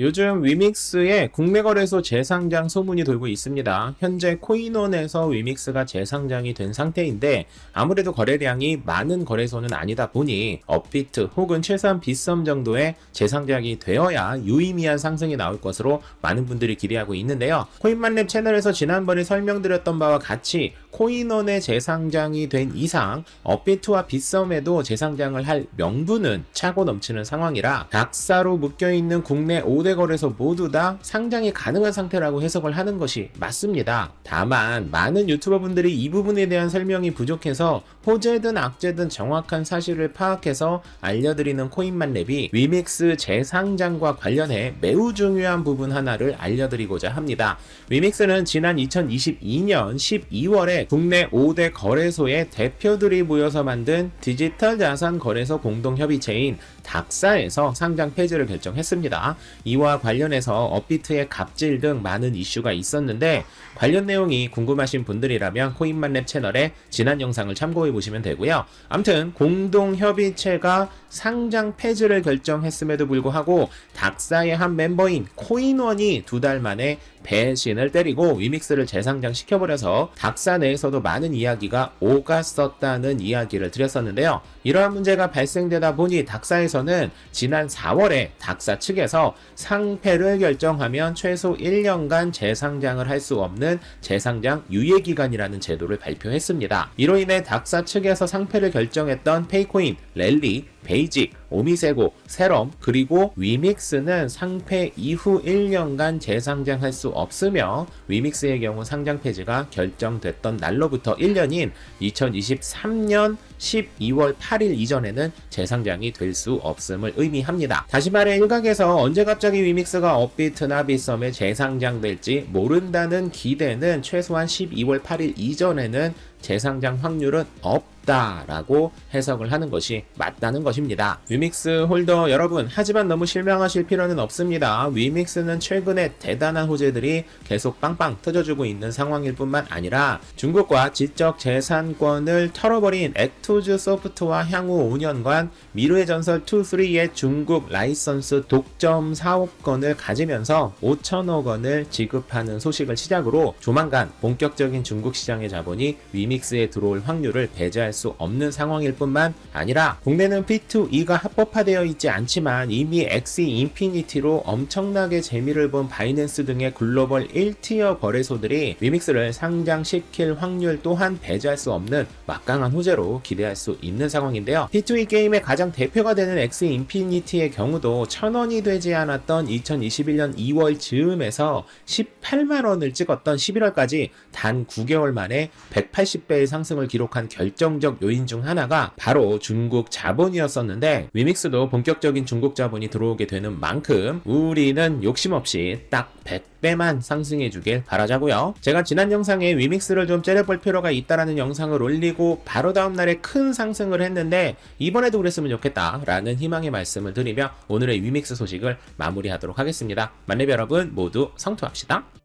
요즘 위믹스의 국내 거래소 재상장 소문이 돌고 있습니다. 현재 코인원에서 위믹스가 재상장이 된 상태인데 아무래도 거래량이 많은 거래소는 아니다 보니 업비트 혹은 최소한 빗썸 정도의 재상장이 되어야 유의미한 상승이 나올 것으로 많은 분들이 기대하고 있는데요. 코인만렙 채널에서 지난번에 설명드렸던 바와 같이 코인원의 재상장이 된 이상 업비트와 빗썸에도 재상장을 할 명분은 차고 넘치는 상황이라 각사로 묶여있는 국내 5대 거래소 모두 다 상장이 가능한 상태라고 해석을 하는 것이 맞습니다. 다만 많은 유튜버 분들이 이 부분에 대한 설명이 부족해서 호재든 악재든 정확한 사실을 파악해서 알려드리는 코인만랩이 위믹스 재상장과 관련해 매우 중요한 부분 하나를 알려드리고자 합니다. 위믹스는 지난 2022년 12월에 국내 5대 거래소의 대표들이 모여서 만든 디지털 자산 거래소 공동 협의체인 닥사에서 상장 폐지를 결정했습니다. 이와 관련해서 업비트의 갑질 등 많은 이슈가 있었는데 관련 내용이 궁금하신 분들이라면 코인만랩 채널의 지난 영상을 참고해 보시면 되고요. 암튼 공동 협의체가 상장 폐지를 결정했음에도 불구하고 닥사의 한 멤버인 코인원이 두 달 만에 배신을 때리고 위믹스를 재상장 시켜버려서 닥사 내에서도 많은 이야기가 오갔었다는 이야기를 드렸었는데요. 이러한 문제가 발생되다 보니 닥사에서는 지난 4월에 닥사 측에서 상패를 결정하면 최소 1년간 재상장을 할 수 없는 재상장 유예 기간이라는 제도를 발표했습니다. 이로 인해 닥사 측에서 상패를 결정했던 페이코인, 랠리, 베이직, 오미세고, 세럼, 그리고 위믹스는 상패 이후 1년간 재상장할 수 없으며 위믹스의 경우 상장 폐지가 결정됐던 날로부터 1년인 2023년 12월 8일 이전에는 재상장이 될 수 없음을 의미합니다. 다시 말해 일각에서 언제 갑자기 위믹스가 업비트나 빗썸에 재상장될지 모른다는 기대는 최소한 12월 8일 이전에는 재상장 확률은 없다라고 해석을 하는 것이 맞다는 것입니다. 위믹스 홀더 여러분, 하지만 너무 실망하실 필요는 없습니다. 위믹스는 최근에 대단한 호재들이 계속 빵빵 터져주고 있는 상황일 뿐만 아니라 중국과 지적 재산권을 털어버린 액투즈 소프트와 향후 5년간 미르의 전설 2, 3의 중국 라이선스 독점 사업권을 가지면서 5천억 원을 지급하는 소식을 시작으로 조만간 본격적인 중국 시장의 자본이 위믹스 에 들어올 확률을 배제할 수 없는 상황일 뿐만 아니라 국내는 P2E가 합법화되어 있지 않지만 이미 엑시 인피니티로 엄청나게 재미를 본 바이낸스 등의 글로벌 1티어 거래소들이 위믹스를 상장시킬 확률 또한 배제할 수 없는 막강한 호재로 기대할 수 있는 상황인데요. P2E 게임의 가장 대표가 되는 엑시 인피니티의 경우도 천원이 되지 않았던 2021년 2월 즈음에서 18만 원을 찍었던 11월까지 단 9개월 만에 180 배의 상승을 기록한 결정적 요인 중 하나가 바로 중국 자본이었었는데 위믹스도 본격적인 중국 자본이 들어오게 되는 만큼 우리는 욕심 없이 딱 100배만 상승해 주길 바라자고요. 제가 지난 영상에 위믹스를 좀 째려볼 필요가 있다라는 영상을 올리고 바로 다음 날에 큰 상승을 했는데 이번에도 그랬으면 좋겠다라는 희망의 말씀을 드리며 오늘의 위믹스 소식을 마무리하도록 하겠습니다. 만렙 여러분 모두 성투합시다.